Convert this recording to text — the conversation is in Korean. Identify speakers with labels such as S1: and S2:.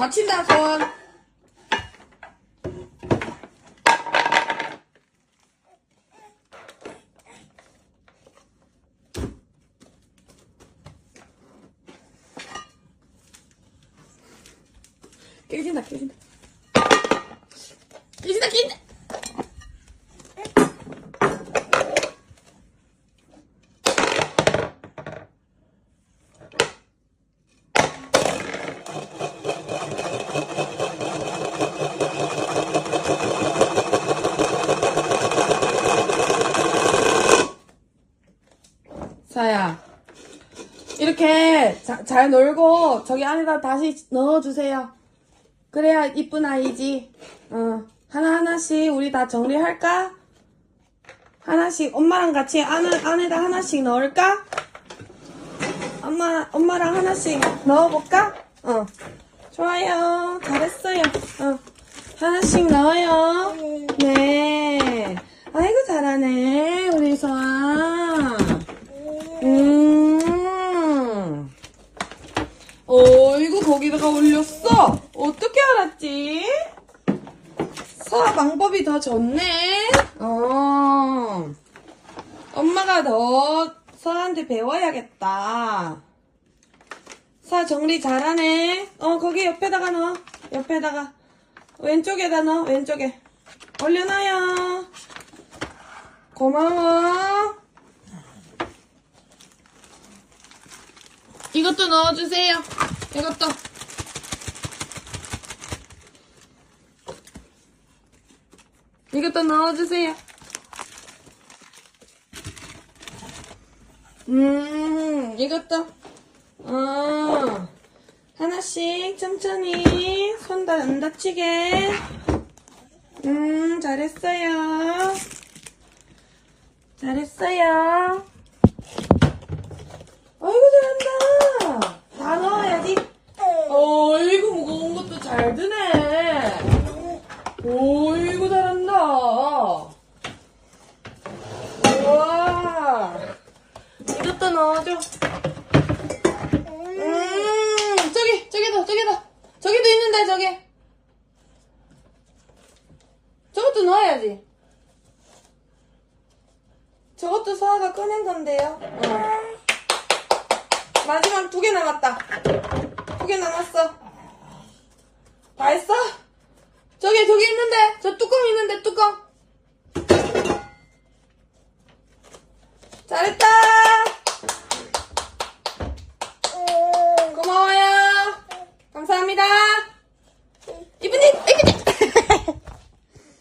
S1: 다친다, 손. 깨진다, 깨진다. 깨진다, 깨진다. 사야. 이렇게 자- 잘 놀고 저기 안에다 다시 넣어주세요. 그래야 이쁜 아이지. 어. 하나하나씩 우리 다 정리할까? 하나씩 엄마랑 같이 안에, 안에다 하나씩 넣을까? 엄마, 엄마랑 하나씩 넣어볼까? 어. 좋아요. 잘했어요. 어. 하나씩 넣어요. 네. 아이고, 잘하네. 우리 소아. 음. 어이구, 거기다가 올렸어. 어떻게 알았지? 사 방법이 더 좋네. 어. 엄마가 더 서한테 배워야겠다. 사 정리 잘하네. 어, 거기 옆에다가 넣어. 옆에다가. 왼쪽에다 넣어, 왼쪽에. 올려놔요. 고마워. 이것도 넣어주세요. 이것도. 이것도 넣어주세요. 음, 이것도. 어, 하나씩 천천히 손 다 안 다치게. 음, 잘했어요. 잘했어요. 아이고, 잘한다. 다 넣어야지. 어이구, 무거운 것도 잘 드네. 어이구, 잘한다. 우와. 이것도 넣어줘. 음, 저기, 저기도, 저기도. 저기도 있는데, 저기. 저것도 넣어야지. 저것도 서아가 꺼낸 건데요. 어. 마지막 두 개 남았다. 두 개 남았어. 다 했어? 저기, 저기 있는데. 저 뚜껑 있는데, 뚜껑. 잘했다.